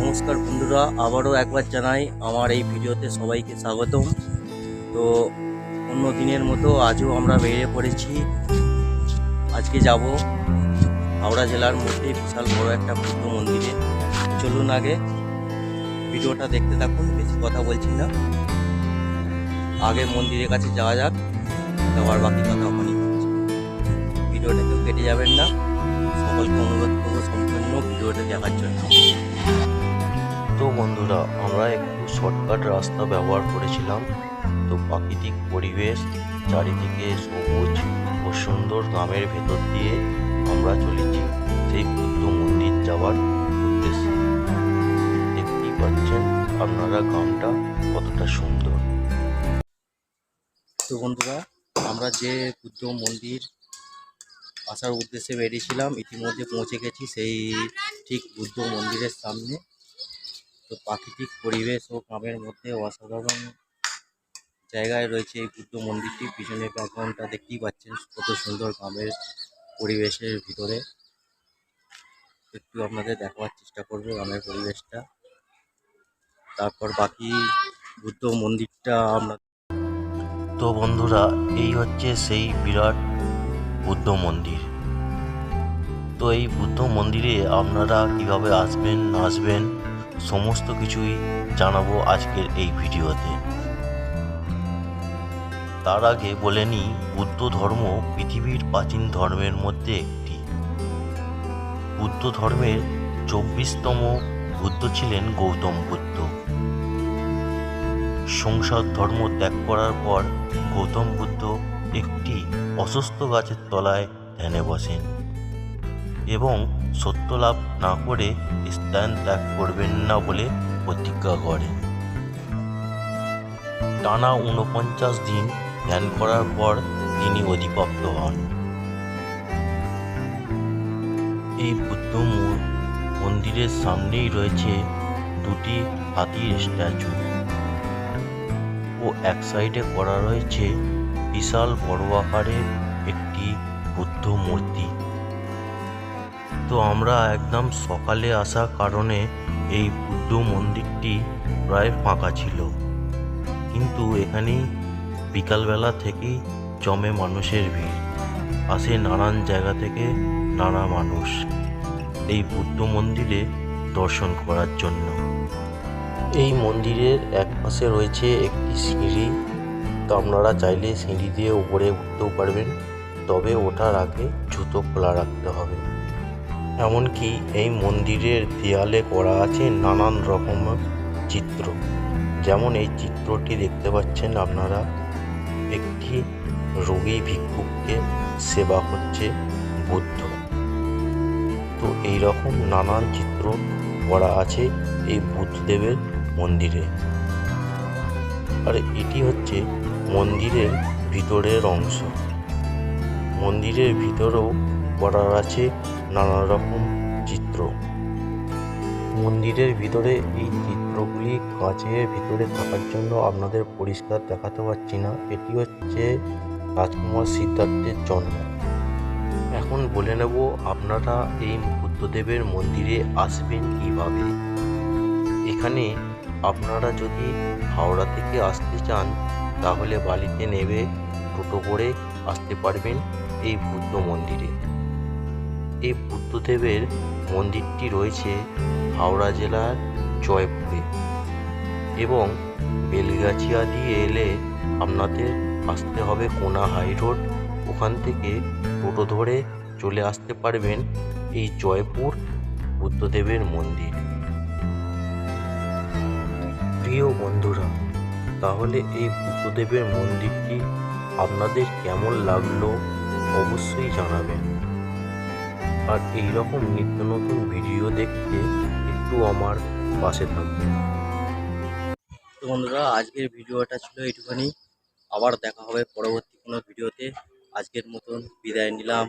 নমস্কার বন্ধুরা, আবারও একবার জানাই আমার এই ভিডিওতে সবাইকে স্বাগতম। তো অন্য দিনের মতো আজও আমরা বেরিয়ে পড়েছি। আজকে যাব হাওড়া জেলার মধ্যে বিশাল বড় একটা বুদ্ধ মন্দিরে। চলুন আগে ভিডিওটা দেখতে থাকুন, বেশি কথা বলছি না। আগে মন্দিরের কাছে যাওয়া যাক তারপর বাকি কথা ওখানেই ভিডিওটা কেউ কেটে যাবেন না। সকলকে অনুরোধ করব সম্পূর্ণ ভিডিওটা দেখার জন্য। তো বন্ধুরা, আমরা একটু শর্টকাট রাস্তা ব্যবহার করেছিলাম। তো প্রাকৃতিক পরিবেশ, চারিদিকে সবুজ ও সুন্দর গ্রামের ভেতর দিয়ে আমরা চলেছি। সেই বুদ্ধ মন্দির যাওয়ার উদ্দেশ্যে। দেখতেই পাচ্ছেন আপনারা গ্রামটা কতটা সুন্দর। তো বন্ধুরা, আমরা যে বুদ্ধ মন্দির আসার উদ্দেশ্যে বেরিয়েছিলাম, ইতিমধ্যে পৌঁছে গেছি সেই ঠিক বুদ্ধ মন্দিরের সামনে। প্রাকৃতিক পরিবেশ ও গ্রামের মধ্যে অসাধারণ জায়গায় রয়েছে এই বুদ্ধ মন্দিরটি। পিছনে ব্যাকগ্রাউন্ডটা দেখতেই পাচ্ছেন কত সুন্দর গ্রামের পরিবেশের ভিতরে। একটু আপনাদের দেখাবার চেষ্টা করব গ্রামের পরিবেশটা। তারপর বাকি বুদ্ধ মন্দিরটা আমরা তো বন্ধুরা, এই হচ্ছে সেই বিরাট বুদ্ধ মন্দির। তো এই বুদ্ধ মন্দিরে আপনারা কীভাবে আসবেন, না আসবেন সমস্ত কিছুই জানাব আজকের এই ভিডিওতে। তার আগে বলে নিই, বুদ্ধ ধর্ম পৃথিবীর প্রাচীন ধর্মের মধ্যে একটি। বুদ্ধ ধর্মের চব্বিশতম বুদ্ধ ছিলেন গৌতম বুদ্ধ। সংসার ধর্ম ত্যাগ করার পর গৌতম বুদ্ধ একটি অসুস্থ গাছের তলায় ধ্যানে বসেন এবং সত্য লাভ না করে স্থান ত্যাগ করবেন না বলে প্রতিজ্ঞা করেন টানা ঊনপঞ্চাশ দিন ধ্যান করার পর তিনি অধিপ্রাপ্ত হন। এই বুদ্ধ মন্দিরের সামনেই রয়েছে দুটি হাতির স্ট্যাচু ও এক সাইডে করা রয়েছে বিশাল বড় আকারের একটি বুদ্ধ মূর্তি। তো আমরা একদম সকালে আসার কারণে এই বুদ্ধ মন্দিরটি প্রায় ফাঁকা ছিল। কিন্তু এখানেই বিকালবেলা থেকেই জমে মানুষের ভিড়। আসে নানান জায়গা থেকে নানা মানুষ এই বুদ্ধ মন্দিরে দর্শন করার জন্য। এই মন্দিরের এক পাশে রয়েছে একটি সিঁড়ি। তো আপনারা চাইলে সিঁড়ি দিয়ে উপরে উঠতেও পারবেন। তবে ওঠার আগে জুতো খোলা রাখতে হবে। এমনকি এই মন্দিরের দেয়ালে করা আছে নানান রকমের চিত্র। যেমন এই চিত্রটি দেখতে পাচ্ছেন আপনারা। একটি রোগী ভিক্ষুককে সেবা করছে বুদ্ধ। তো এই রকম নানান চিত্র করা আছে এই বুদ্ধদেবের মন্দিরে। আর এটি হচ্ছে মন্দিরের ভিতরের অংশ। মন্দিরের ভিতরেও করার আছে নানা রকম চিত্র। মন্দিরের ভিতরে এই চিত্রগুলি কাঁচের ভিতরে থাকার জন্য আপনাদের পরিষ্কার দেখাতে পারছি না। এটি হচ্ছে রাজকুমার সিদ্ধার্থের জন্ম। এখন বলে নেব, আপনারা এই বুদ্ধদেবের মন্দিরে আসবেন কীভাবে? এখানে আপনারা যদি হাওড়া থেকে আসতে চান, তাহলে বালিতে নেবে, টোটো করে আসতে পারবেন এই বুদ্ধ মন্দিরে। এই বুদ্ধদেবের মন্দিরটি রয়েছে হাওড়া জেলার জয়পুরে এবং বেলগাছিয়া দিয়ে এলে আপনাদের আসতে হবে কোনা হাই রোড। ওখান থেকে টোটো ধরে চলে আসতে পারবেন এই জয়পুর বুদ্ধদেবের মন্দির। প্রিয় বন্ধুরা, তাহলে এই বুদ্ধদেবের মন্দিরটি আপনাদের কেমন লাগল অবশ্যই জানাবেন। আর এই রকম নিত্য নতুন ভিডিও দেখতে একটু আমার পাশে থাকবে তো বন্ধুরা, আজকের ভিডিওটা ছিল এইটুখানি। আবার দেখা হবে পরবর্তী কোনো ভিডিওতে। আজকের মতন বিদায় নিলাম।